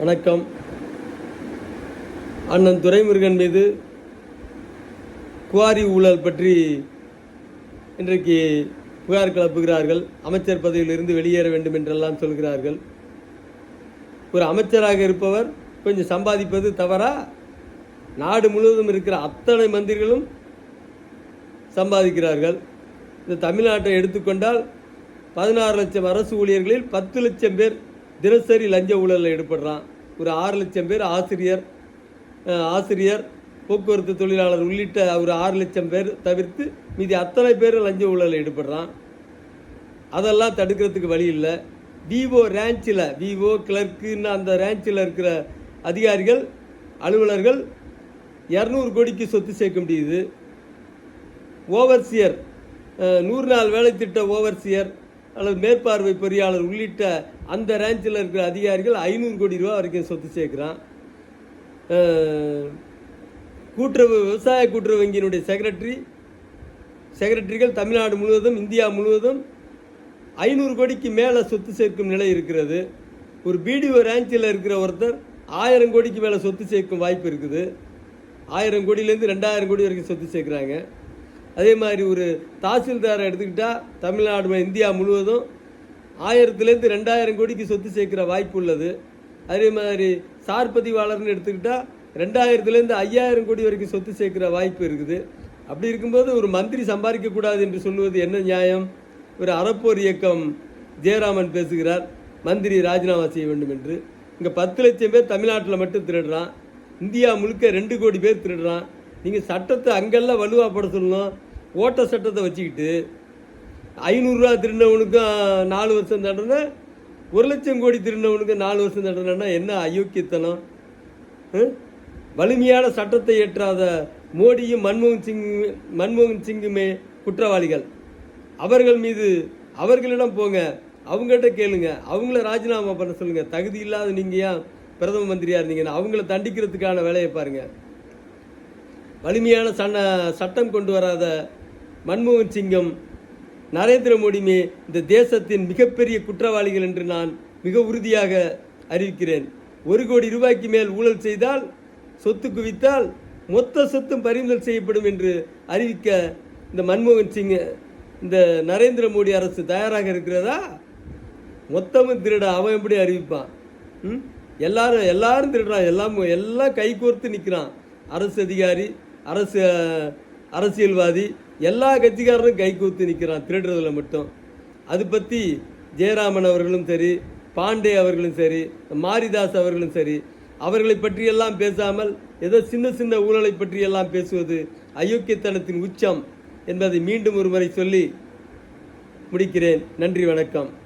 வணக்கம். அண்ணன் துரைமுருகன் மீது குவாரி ஊழல் பற்றி இன்றைக்கு புகார் கிளப்புகிறார்கள். அமைச்சர் பதவியிலிருந்து வெளியேற வேண்டும் என்றெல்லாம் சொல்கிறார்கள். ஒரு அமைச்சராக இருப்பவர் கொஞ்சம் சம்பாதிப்பது தவறா? நாடு முழுவதும் இருக்கிற அத்தனை மந்திரிகளும் சம்பாதிக்கிறார்கள். இந்த தமிழ்நாட்டை எடுத்துக்கொண்டால் பதினாறு லட்சம் அரசு ஊழியர்களில் பத்து லட்சம் பேர் தினசரி லஞ்ச ஊழலில் ஈடுபடுறான். ஒரு ஆறு லட்சம் பேர் ஆசிரியர் ஆசிரியர் போக்குவரத்து தொழிலாளர் உள்ளிட்ட ஒரு ஆறு லட்சம் பேர் தவிர்த்து மீதி அத்தனை பேர் லஞ்ச ஊழலில் ஈடுபடுறான். அதெல்லாம் தடுக்கிறதுக்கு வழி இல்லை. விவோ ரேஞ்சில் விவோ கிளர்க்குன்னு அந்த ரேஞ்சில் இருக்கிற அதிகாரிகள் அலுவலர்கள் இரநூறு கோடிக்கு சொத்து சேர்க்க முடியுது. ஓவர்சியர் நூறு நாள் வேலை திட்ட ஓவர்சியர் அல்லது மேற்பார்வை பொறியாளர் உள்ளிட்ட அந்த ரேஞ்சில் இருக்கிற அதிகாரிகள் ஐநூறு கோடி ரூபா வரைக்கும் சொத்து சேர்க்குறான். கூட்டுறவு விவசாய கூட்டுறவு வங்கியினுடைய செக்ரட்டரி செக்ரட்டரிகள் தமிழ்நாடு முழுவதும் இந்தியா முழுவதும் ஐநூறு கோடிக்கு மேலே சொத்து சேர்க்கும் நிலை இருக்கிறது. ஒரு பிடிஓ ரேஞ்சில் இருக்கிற ஒருத்தர் ஆயிரம் கோடிக்கு மேலே சொத்து சேர்க்கும் வாய்ப்பு இருக்குது. ஆயிரம் கோடியிலேருந்து ரெண்டாயிரம் கோடி வரைக்கும் சொத்து சேர்க்குறாங்க. அதே மாதிரி ஒரு தாசில்தாரை எடுத்துக்கிட்டால் தமிழ்நாடு இந்தியா முழுவதும் ஆயிரத்துலேருந்து ரெண்டாயிரம் கோடிக்கு சொத்து சேர்க்குற வாய்ப்பு உள்ளது. அதே மாதிரி சார் பதிவாளர்னு எடுத்துக்கிட்டால் ரெண்டாயிரத்துலேருந்து ஐயாயிரம் கோடி வரைக்கும் சொத்து சேர்க்குற வாய்ப்பு இருக்குது. அப்படி இருக்கும்போது ஒரு மந்திரி சம்பாதிக்கக்கூடாது என்று சொல்லுவது என்ன நியாயம்? ஒரு அறப்போர் இயக்கம் ஜெயராமன் பேசுகிறார். மந்திரி ராஜினாமா செய்ய வேண்டும் என்று. இங்கே பத்து லட்சம் பேர் தமிழ்நாட்டில் மட்டும் திருடுறான். இந்தியா முழுக்க ரெண்டு கோடி பேர் திருடுறான். நீங்கள் சட்டத்தை அங்கெல்லாம் வலுவாக போட சொல்லணும் ஓட்ட சட்டத்தை வச்சுக்கிட்டு ஐநூறுரூவா திருடினவனுக்கும் நாலு வருஷம் தண்டனை. ஒரு லட்சம் கோடி திருடினவனுக்கும் நாலு வருஷம் தண்டனைன்னா என்ன அயோக்கியத்தனம்? வலிமையான சட்டத்தை ஏற்றாத மோடியும் மன்மோகன் சிங் மன்மோகன் சிங்குமே குற்றவாளிகள். அவர்கள் மீது அவர்களிடம் போங்க. அவங்ககிட்ட கேளுங்க. அவங்கள ராஜினாமா பண்ண சொல்லுங்க. தகுதி இல்லாத நீங்கள் ஏன் பிரதம மந்திரியாக இருந்தீங்கன்னா அவங்கள தண்டிக்கிறதுக்கான வேலையை பாருங்கள் வலிமையான சன சட்டம் கொண்டு வராத மன்மோகன் சிங்கம் நரேந்திர மோடியுமே இந்த தேசத்தின் மிகப்பெரிய குற்றவாளிகள் என்று நான் மிக உறுதியாக அறிவிக்கிறேன். ஒரு கோடி ரூபாய்க்கு மேல் ஊழல் செய்தால் சொத்து குவித்தால் மொத்த சொத்தும் பறிமுதல் செய்யப்படும் என்று அறிவிக்க இந்த மன்மோகன் சிங் இந்த நரேந்திர மோடி அரசு தயாராக இருக்கிறதா? மொத்தமும் திருட அவன் எப்படி அறிவிப்பான்? ம்? எல்லாரும் எல்லாரும் திருடுறான். எல்லாம் எல்லாம் கை கோர்த்து நிற்கிறான் அரசு அதிகாரி அரசு அரசியல்வாதி எல்லா கட்சிக்காரரும் கை கூத்து நிற்கிறான் திருடுறதுல மட்டும். அது பற்றி ஜெயராமன் அவர்களும் சரி பாண்டே அவர்களும் சரி மாரிதாஸ் அவர்களும் சரி அவர்களை பற்றியெல்லாம் பேசாமல் ஏதோ சின்ன சின்ன ஊழலை பற்றியெல்லாம் பேசுவது அயோக்கியத்தனத்தின் உச்சம் என்பதை மீண்டும் ஒருமுறை சொல்லி முடிக்கிறேன். நன்றி வணக்கம்.